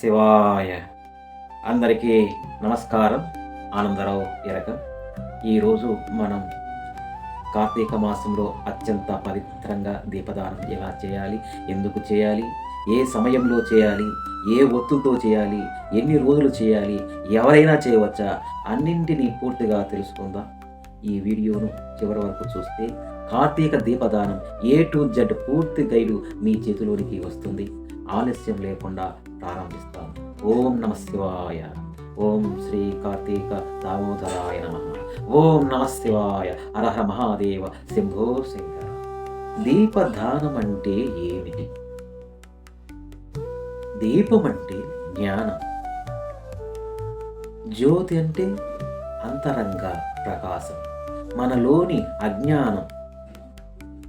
శివాయ అందరికీ నమస్కారం. ఆనందరావు ఎరక ఈరోజు మనం కార్తీక మాసంలో అత్యంత పవిత్రంగా దీపదానం ఎలా చేయాలి? ఎందుకు చేయాలి? ఏ సమయంలో చేయాలి? ఏ ఒత్తుతో చేయాలి? ఎన్ని రోజులు చేయాలి? ఎవరైనా చేయవచ్చా? అన్నింటినీ పూర్తిగా తెలుసుకుందాం. ఈ వీడియోను చివరి వరకు చూస్తే కార్తీక దీపదానం ఏ టు జెడ్ పూర్తి గైడు మీ చేతిలోనికి వస్తుంది. ఆలస్యం లేకుండా ప్రారంభిస్తాను ఓం నమ శివాయ. ఓం శ్రీ కార్తీక దామోదరాయ నమ. ఓం నమ శివాయ. అరహ మహాదేవ. శంభో శంకర. దీపదానం అంటే ఏమిటి దీపం అంటే జ్ఞానం. జ్యోతి అంటే అంతరంగ ప్రకాశం. మనలోని అజ్ఞానం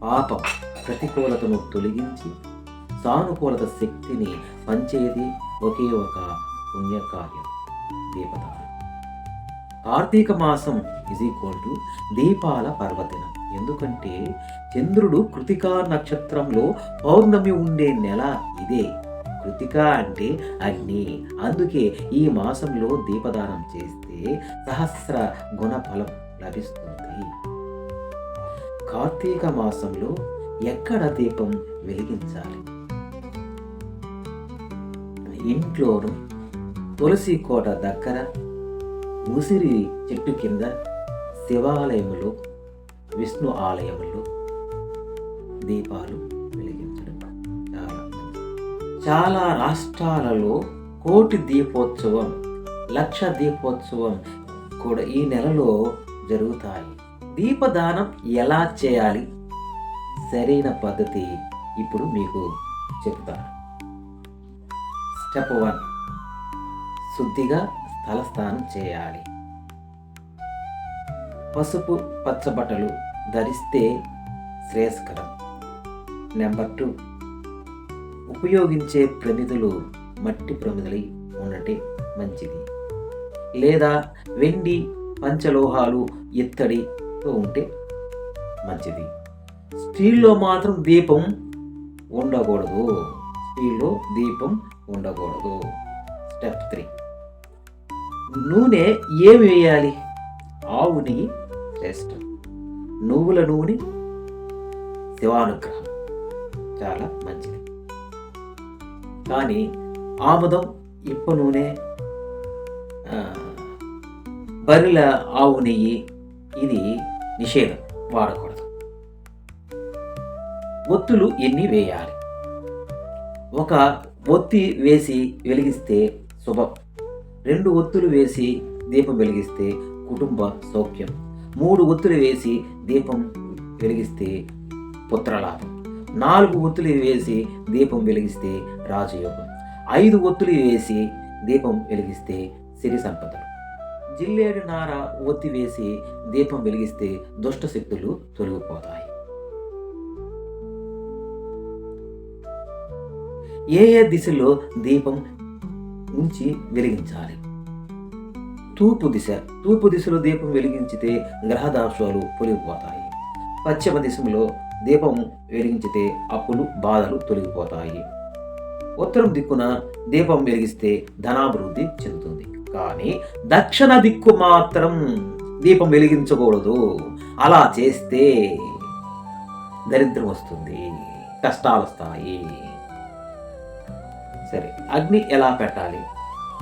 పాపం ప్రతికూలతను తొలగించి సానుకూలత శక్తిని పంచేది ఒకే ఒక పుణ్యకార్యం దీపదానం. కార్తీక మాసం ఇజ్ ఈక్వల్ టు దీపాల పర్వదినం. ఎందుకంటే చంద్రుడు కృతికా నక్షత్రంలో పౌర్ణమి ఉండే నెల ఇదే. కృతిక అంటే అగ్ని. అందుకే ఈ మాసంలో దీపదానం చేస్తే సహస్ర గుణ ఫలం లభిస్తుంది. కార్తీక మాసంలో ఎక్కడ దీపం వెలిగించాలి? ఇంట్లోను తులసి కోట దగ్గర ఉసిరి చెట్టు కింద శివాలయంలో విష్ణు ఆలయంలో దీపాలు వెలిగించడం చాలా చాలా రాష్ట్రాలలో కోటి దీపోత్సవం లక్ష దీపోత్సవం కూడా ఈ నెలలో జరుగుతాయి. దీపదానం ఎలా చేయాలి? సరైన పద్ధతి ఇప్పుడు మీకు చెప్తాను. స్టెప్ వన్ శుద్ధిగా స్థలస్నానం చేయాలి. పసుపు పచ్చబట్టలు ధరిస్తే శ్రేయస్కరం. Number two. ఉపయోగించే ప్రమిదలు మట్టి ప్రమిదలై ఉండటం మంచిది. లేదా వెండి పంచలోహాలు ఇత్తడితో ఉంటే మంచిది. స్టీల్లో మాత్రం దీపం ఉండకూడదు. స్టీల్లో దీపం ఉండకూడదు. స్టెప్ త్రీ నూనె ఏమి వేయాలి? ఆవు నెయ్యి శ్రేష్టం నువ్వుల నూనె శివానుగ్రహం చాలా మంచిది. కానీ ఆముదం ఇప్ప నూనె బరిల ఆవు నెయ్యి ఇది నిషేధం. వాడకూడదు. ఒత్తులు ఎన్ని వేయాలి? ఒక ఒత్తి వేసి వెలిగిస్తే శుభం. రెండు ఒత్తులు వేసి దీపం వెలిగిస్తే కుటుంబ సౌఖ్యం. మూడు ఒత్తులు వేసి దీపం వెలిగిస్తే పుత్రలాభం. నాలుగు ఒత్తులు వేసి దీపం వెలిగిస్తే రాజయోగం. ఐదు ఒత్తులు వేసి దీపం వెలిగిస్తే సిరి సంపదలు. జిల్లేడు నార ఒత్తి వేసి దీపం వెలిగిస్తే దుష్ట శక్తులు తొలగిపోతాయి. ఏ ఏ దిశలో దీపం ఉంచి వెలిగించాలి? తూర్పు దిశ తూర్పు దిశలో దీపం వెలిగించితే గ్రహదాశాలు తొలగిపోతాయి. పశ్చిమ దిశలో దీపం వెలిగించితే అప్పులు బాధలు తొలగిపోతాయి. ఉత్తరం దిక్కున దీపం వెలిగిస్తే ధనాభివృద్ధి చెందుతుంది. కానీ దక్షిణ దిక్కు మాత్రం దీపం వెలిగించకూడదు. అలా చేస్తే దరిద్రం వస్తుంది. కష్టాలు వస్తాయి. సరే అగ్ని ఎలా పెట్టాలి?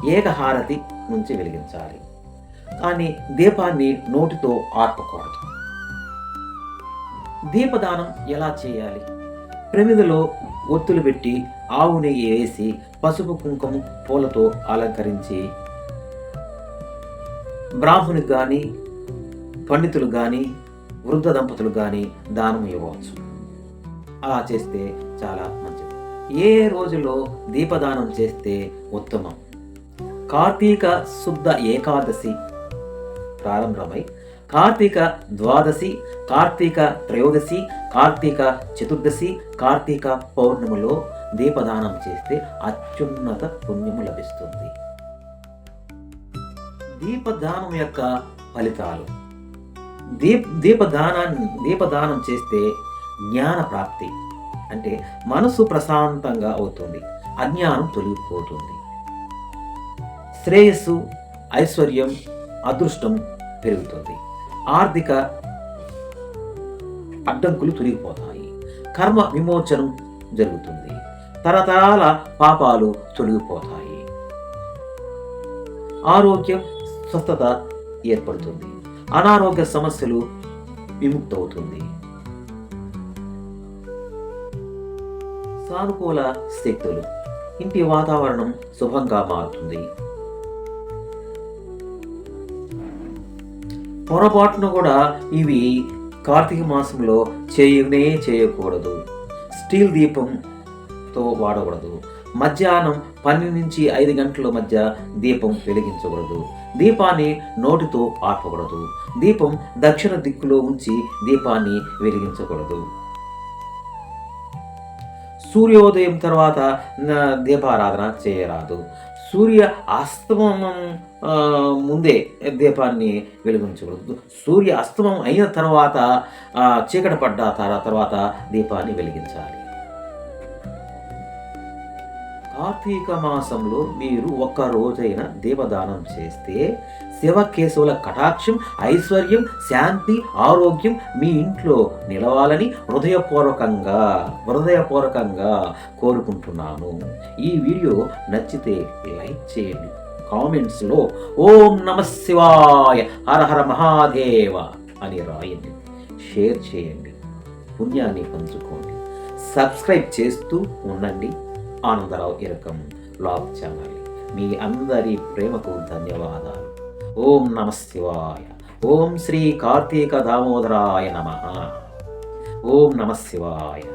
ఏకహారతి నుంచి వెలిగించాలి. కానీ దీపాన్ని నోటితో ఆర్పకూడదు. దీపదానం ఎలా చేయాలి? ప్రమిదలో ఒత్తులు పెట్టి ఆవు నెయ్యి వేసి పసుపు కుంకుమ పూలతో అలంకరించి బ్రాహ్మణునికి కానీ పండితులు కానీ వృద్ధ దంపతులు కానీ దానం ఇవ్వవచ్చు. అలా చేస్తే చాలా మంచిది. ఏ రోజులో దీపదానం చేస్తే ఉత్తమం? కార్తీక శుద్ధ ఏకాదశి ప్రారంభమై కార్తీక ద్వాదశి కార్తీక త్రయోదశి కార్తీక చతుర్దశి కార్తీక పౌర్ణమిలో దీపదానం చేస్తే అత్యున్నత పుణ్యము లభిస్తుంది. దీపదానం యొక్క ఫలితాలు. దీప్ దీపదానాన్ని దీపదానం చేస్తే జ్ఞాన ప్రాప్తి. అంటే మనసు ప్రశాంతంగా అవుతుంది. అజ్ఞానం తొలగిపోతుంది. శ్రేయస్సు ఐశ్వర్యం అదృష్టం పెరుగుతుంది. ఆర్థిక అడ్డంకులు తొలగిపోతాయి. కర్మ విమోచనం జరుగుతుంది. తరతరాల పాపాలు తొలగిపోతాయి. ఆరోగ్యం స్వస్థత ఏర్పడుతుంది. అనారోగ్య సమస్యలు విముక్తవుతుంది సానుకూల శక్తులు ఇంటి వాతావరణం శుభంగా మారుతుంది. పొరపాటును కూడా ఇవి కార్తీక మాసంలో చేయనే చేయకూడదు. స్టీల్ దీపంతో వాడకూడదు. మధ్యాహ్నం పన్నెండు నుంచి ఐదు గంటల మధ్య దీపం వెలిగించకూడదు. దీపాన్ని నోటితో ఆర్పకూడదు. దీపం దక్షిణ దిక్కులో ఉంచి దీపాన్ని వెలిగించకూడదు. సూర్యోదయం తర్వాత దీపారాధన చేయరాదు. సూర్య అస్తమం ముందే దీపాన్ని వెలిగించకూడదు. సూర్య అస్తమం అయిన తర్వాత చీకటి పడ్డ తర్వాత దీపాన్ని వెలిగించాలి. కార్తీక మాసంలో మీరు ఒక్క రోజైన దేవదానం చేస్తే శివకేశవుల కటాక్షం ఐశ్వర్యం శాంతి ఆరోగ్యం మీ ఇంట్లో నిలవాలని హృదయపూర్వకంగా హృదయపూర్వకంగా కోరుకుంటున్నాను. ఈ వీడియో నచ్చితే లైక్ చేయండి. కామెంట్స్లో ఓం నమ శివాయ హర హర మహాదేవ అని రాయండి. షేర్ చేయండి. పుణ్యాన్ని పంచుకోండి. సబ్స్క్రైబ్ చేస్తూ ఉండండి. ఆనందరావు ఇరకం బ్లాగ్ ఛానల్. మీ అందరి ప్రేమకు ధన్యవాదాలు. ఓం నమ శివాయ. ఓం శ్రీ కార్తీక దామోదరాయ నమ. ఓం నమ శివాయ.